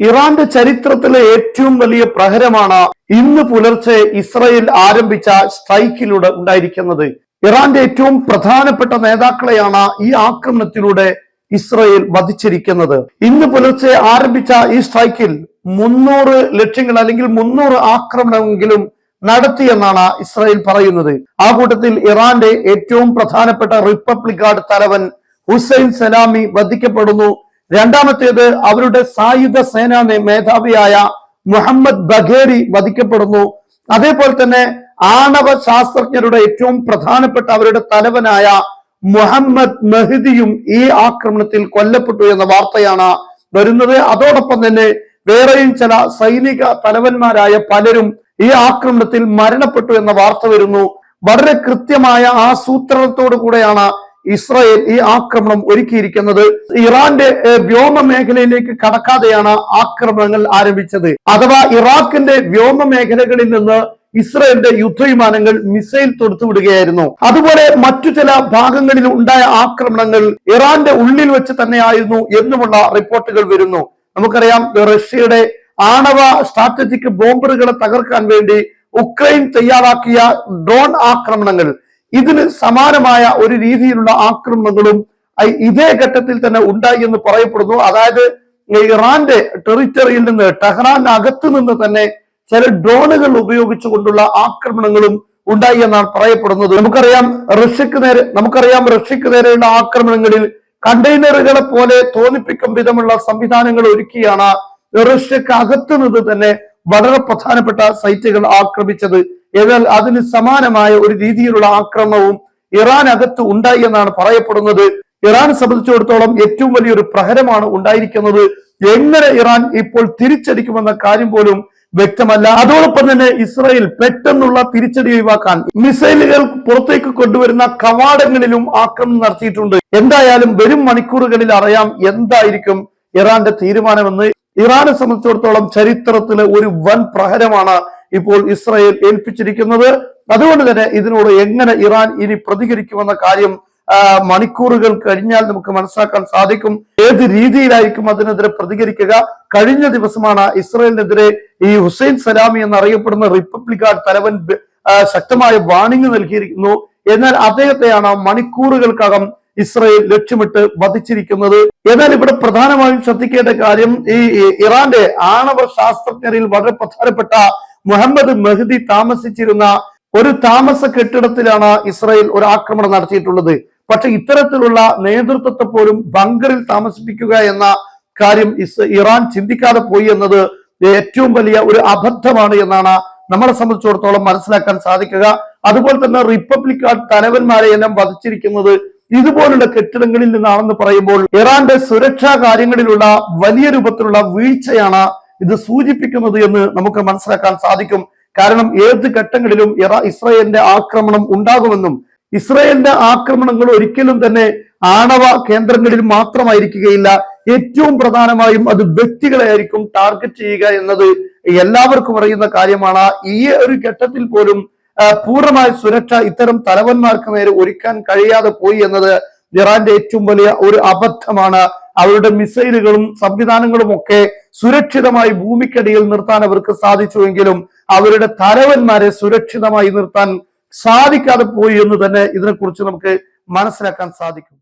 ഇറാന്റെ ചരിത്രത്തിലെ ഏറ്റവും വലിയ പ്രഹരമാണ് ഇന്ന് പുലർച്ചെ ഇസ്രയേൽ ആരംഭിച്ച സ്ട്രൈക്കിലൂടെ ഉണ്ടായിരിക്കുന്നത്. ഇറാന്റെ ഏറ്റവും പ്രധാനപ്പെട്ട നേതാക്കളെയാണ് ഈ ആക്രമണത്തിലൂടെ ഇസ്രയേൽ വധിച്ചിരിക്കുന്നത്. ഇന്ന് പുലർച്ചെ ആരംഭിച്ച ഈ സ്ട്രൈക്കിൽ മുന്നൂറ് ലക്ഷ്യങ്ങൾ അല്ലെങ്കിൽ മുന്നൂറ് ആക്രമണമെങ്കിലും നടത്തിയെന്നാണ് ഇസ്രായേൽ പറയുന്നത്. ആ കൂട്ടത്തിൽ ഇറാന്റെ ഏറ്റവും പ്രധാനപ്പെട്ട റിപ്പബ്ലിക് ഗാർഡ് തലവൻ ഹുസൈൻ സലാമി വധിക്കപ്പെടുന്നു. രണ്ടാമത്തേത് അവരുടെ സായുധ സേനാ മേധാവിയായ മുഹമ്മദ് ബഖേരി വധിക്കപ്പെടുന്നു. അതേപോലെ തന്നെ ആണവ ശാസ്ത്രജ്ഞരുടെ ഏറ്റവും പ്രധാനപ്പെട്ട അവരുടെ തലവനായ മുഹമ്മദ് മെഹദിയും ഈ ആക്രമണത്തിൽ കൊല്ലപ്പെട്ടു എന്ന വാർത്തയാണ് വരുന്നത്. അതോടൊപ്പം തന്നെ വേറെയും ചില സൈനിക തലവന്മാരായ പലരും ഈ ആക്രമണത്തിൽ മരണപ്പെട്ടു എന്ന വാർത്ത വരുന്നു. വളരെ കൃത്യമായ ആസൂത്രണത്തോടു കൂടെയാണ് ഇസ്രായേൽ ഈ ആക്രമണം ഒരുക്കിയിരിക്കുന്നത് ഇറാന്റെ വ്യോമ മേഖലയിലേക്ക് കടക്കാതെയാണ് ആക്രമണങ്ങൾ ആരംഭിച്ചത്. അഥവാ ഇറാഖിന്റെ വ്യോമ മേഖലകളിൽ നിന്ന് ഇസ്രായേലിന്റെ യുദ്ധവിമാനങ്ങൾ മിസൈൽ തൊടുത്തുവിടുകയായിരുന്നു. അതുപോലെ മറ്റു ചില ഭാഗങ്ങളിൽ ഉണ്ടായ ആക്രമണങ്ങൾ ഇറാന്റെ ഉള്ളിൽ വെച്ച് തന്നെയായിരുന്നു എന്നുമുള്ള റിപ്പോർട്ടുകൾ വരുന്നു. നമുക്കറിയാം റഷ്യയുടെ ആണവ സ്ട്രാറ്റജിക് ബോംബറുകളെ തകർക്കാൻ വേണ്ടി ഉക്രൈൻ തയ്യാറാക്കിയ ഡ്രോൺ ആക്രമണങ്ങൾ. ഇതിന് സമാനമായ ഒരു രീതിയിലുള്ള ആക്രമണങ്ങളും ഇതേ ഘട്ടത്തിൽ തന്നെ ഉണ്ടായി എന്ന് പറയപ്പെടുന്നു. അതായത് ഇറാന്റെ ടെറിറ്ററിയിൽ നിന്ന് ടെഹ്റാൻ അകത്ത് നിന്ന് തന്നെ ചില ഡ്രോണുകൾ ഉപയോഗിച്ചുകൊണ്ടുള്ള ആക്രമണങ്ങളും ഉണ്ടായി എന്നാണ് പറയപ്പെടുന്നത്. നമുക്കറിയാം റഷ്യക്ക് നേരെ നമുക്കറിയാം റഷ്യക്ക് നേരെയുള്ള ആക്രമണങ്ങളിൽ കണ്ടെയ്നറുകളെ പോലെ തോന്നിപ്പിക്കും വിധമുള്ള സംവിധാനങ്ങൾ ഒരുക്കിയാണ് റഷ്യക്ക് അകത്ത് നിന്ന് തന്നെ വളരെ പ്രധാനപ്പെട്ട സൈറ്റുകൾ ആക്രമിച്ചത് എന്നാൽ അതിന് സമാനമായ ഒരു രീതിയിലുള്ള ആക്രമണവും ഇറാൻ അകത്ത് ഉണ്ടായി എന്നാണ് പറയപ്പെടുന്നത്. ഇറാനെ സംബന്ധിച്ചിടത്തോളം ഏറ്റവും വലിയൊരു പ്രഹരമാണ് ഉണ്ടായിരിക്കുന്നത്. എങ്ങനെ ഇറാൻ ഇപ്പോൾ തിരിച്ചടിക്കുമെന്ന കാര്യം പോലും വ്യക്തമല്ല. അതോടൊപ്പം തന്നെ ഇസ്രായേൽ പെട്ടെന്നുള്ള തിരിച്ചടി ഒഴിവാക്കാൻ മിസൈലുകൾ പുറത്തേക്ക് കൊണ്ടുവരുന്ന കവാടങ്ങളിലും ആക്രമണം നടത്തിയിട്ടുണ്ട്. എന്തായാലും വരും മണിക്കൂറുകളിൽ അറിയാം എന്തായിരിക്കും ഇറാന്റെ തീരുമാനമെന്ന്. ഇറാനെ സംബന്ധിച്ചിടത്തോളം ചരിത്രത്തിലെ ഒരു വൻ പ്രഹരമാണ് ഇപ്പോൾ ഇസ്രായേൽ ഏൽപ്പിച്ചിരിക്കുന്നത്. അതുകൊണ്ട് തന്നെ ഇതിനോട് എങ്ങനെ ഇറാൻ ഇനി പ്രതികരിക്കുമെന്ന കാര്യം മണിക്കൂറുകൾ കഴിഞ്ഞാൽ നമുക്ക് മനസ്സിലാക്കാൻ സാധിക്കും. ഏത് രീതിയിലായിരിക്കും അതിനെതിരെ പ്രതികരിക്കുക? കഴിഞ്ഞ ദിവസമാണ് ഇസ്രായേലിനെതിരെ ഈ ഹുസൈൻ സലാമി എന്നറിയപ്പെടുന്ന റിപ്പബ്ലിക് ഗാർഡ് തലവൻ ശക്തമായ വാണിംഗ് നൽകിയിരിക്കുന്നു. എന്നാൽ അദ്ദേഹത്തെയാണ് മണിക്കൂറുകൾക്കകം ഇസ്രായേൽ ലക്ഷ്യമിട്ട് വധിച്ചിരിക്കുന്നത്. എന്നാൽ ഇവിടെ പ്രധാനമായും ശ്രദ്ധിക്കേണ്ട കാര്യം ഈ ഇറാന്റെ ആണവ ശാസ്ത്രജ്ഞരിൽ വളരെ പ്രധാനപ്പെട്ട മുഹമ്മദ് മെഹദി താമസിച്ചിരുന്ന ഒരു താമസ കെട്ടിടത്തിലാണ് ഇസ്രായേൽ ഒരു ആക്രമണം നടത്തിയിട്ടുള്ളത്. പക്ഷെ ഇത്തരത്തിലുള്ള നേതൃത്വത്തെ പോലും ബങ്കറിൽ താമസിപ്പിക്കുക എന്ന കാര്യം ഇറാൻ ചിന്തിക്കാതെ പോയി എന്നത് ഏറ്റവും വലിയ ഒരു അബദ്ധമാണ് എന്നാണ് നമ്മളെ സംബന്ധിച്ചിടത്തോളം മനസ്സിലാക്കാൻ സാധിക്കുക. അതുപോലെ തന്നെ റിപ്പബ്ലിക് ഗാർഡ് തലവന്മാരെ എല്ലാം വധിച്ചിരിക്കുന്നത് ഇതുപോലുള്ള കെട്ടിടങ്ങളിൽ നിന്നാണെന്ന് പറയുമ്പോൾ ഇറാന്റെ സുരക്ഷാ കാര്യങ്ങളിലുള്ള വലിയ രൂപത്തിലുള്ള വീഴ്ചയാണ് ഇത് സൂചിപ്പിക്കുന്നത് എന്ന് നമുക്ക് മനസ്സിലാക്കാൻ സാധിക്കും. കാരണം ഏത് ഘട്ടങ്ങളിലും ഇസ്രായേലിന്റെ ആക്രമണം ഉണ്ടാകുമെന്നും ഇസ്രയേലിന്റെ ആക്രമണങ്ങൾ ഒരിക്കലും തന്നെ ആണവ കേന്ദ്രങ്ങളിൽ മാത്രമായിരിക്കുകയില്ല. ഏറ്റവും പ്രധാനമായും അത് വ്യക്തികളെ ആയിരിക്കും ടാർഗറ്റ് ചെയ്യുക എന്നത് എല്ലാവർക്കും അറിയുന്ന കാര്യമാണ്. ഈ ഒരു ഘട്ടത്തിൽ പോലും പൂർണമായ സുരക്ഷ ഇത്തരം തലവന്മാർക്ക് നേരെ ഒരുക്കാൻ കഴിയാതെ പോയി എന്നത് ഇറാന്റെ ഏറ്റവും വലിയ ഒരു അബദ്ധമാണ്. അവരുടെ മിസൈലുകളും സംവിധാനങ്ങളും ഒക്കെ സുരക്ഷിതമായി ഭൂമിക്കടിയിൽ നിർത്താൻ അവർക്ക് സാധിച്ചുവെങ്കിലും അവരുടെ തലവന്മാരെ സുരക്ഷിതമായി നിർത്താൻ സാധിക്കാതെ പോയി എന്ന് തന്നെ ഇതിനെക്കുറിച്ച് നമുക്ക് മനസ്സിലാക്കാൻ സാധിക്കും.